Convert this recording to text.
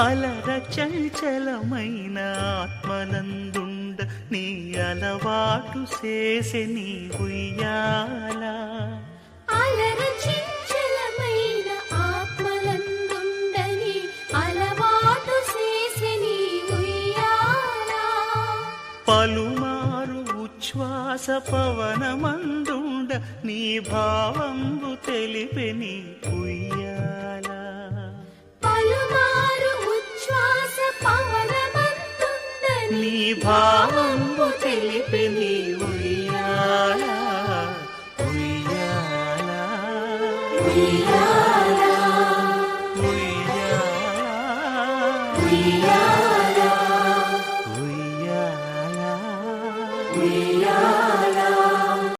అలర చంచలమైన ఆత్మనందుండ నీ అలవాటు చేసే నీ ఉయ్యాల అలర చంచలమైన అలవాటు చేసి నీ ఉయ్యాల పలుమారు ఉచ్ఛ్వాస పవనమందుండ నీ భావంబు తెలిపెని ఉయ్యాల. నీ భావంబు తెలిపెని ఉయ్యాల. ఉయ్యాల. ఉయ్యాల.